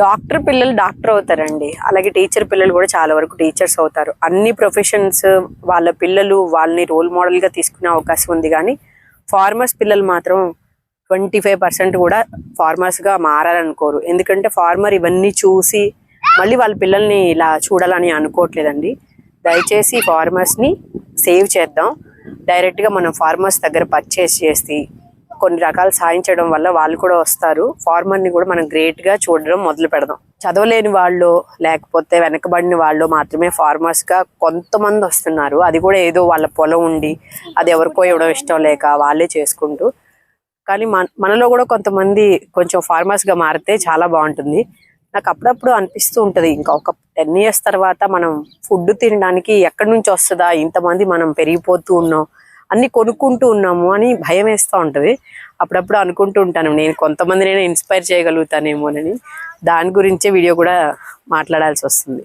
Doctor పిల్లలు doctor అవుతారండి. అలాగే టీచర్ పిల్లలు కూడా చాలా వరకు టీచర్స్ అవుతారు. అన్ని ప్రొఫెషన్స్ వాళ్ళ పిల్లలు వాళ్ళని రోల్ మోడల్గా తీసుకునే అవకాశం ఉంది కానీ ఫార్మర్స్ పిల్లలు మాత్రం ట్వంటీ ఫైవ్ పర్సెంట్ కూడా ఫార్మర్స్గా మారాలనుకోరు. ఎందుకంటే ఫార్మర్ ఇవన్నీ చూసి మళ్ళీ వాళ్ళ పిల్లల్ని ఇలా చూడాలని అనుకోవట్లేదండి. దయచేసి ఫార్మర్స్ని సేవ్ చేద్దాం. డైరెక్ట్గా మనం ఫార్మర్స్ దగ్గర పర్చేస్ చేసి కొన్ని రకాలు సాధించడం వల్ల వాళ్ళు కూడా వస్తారు. ఫార్మర్ని కూడా మనం గ్రేట్గా చూడడం మొదలు పెడదాం. చదవలేని వాళ్ళు లేకపోతే వెనకబడిన వాళ్ళు మాత్రమే ఫార్మర్స్గా కొంతమంది వస్తున్నారు. అది కూడా ఏదో వాళ్ళ పొలం ఉండి అది ఎవరికో ఇవ్వడం ఇష్టం లేక వాళ్ళే చేసుకుంటూ. కానీ మన మనలో కూడా కొంతమంది కొంచెం ఫార్మర్స్గా మారితే చాలా బాగుంటుంది. నాకు అప్పుడప్పుడు అనిపిస్తూ ఉంటుంది ఇంకా ఒక టెన్ ఇయర్స్ తర్వాత మనం ఫుడ్ తినడానికి ఎక్కడి నుంచి వస్తుందా? ఇంతమంది మనం పెరిగిపోతూ ఉన్నాం. అన్ని కొనుక్కుంటూ ఉన్నాము అని భయం వేస్తూ ఉంటది. అప్పుడప్పుడు అనుకుంటూ ఉంటాను నేను కొంతమందినైనా ఇన్స్పైర్ చేయగలుగుతానేమోనని దాని గురించే వీడియో కూడా మాట్లాడాల్సి వస్తుంది.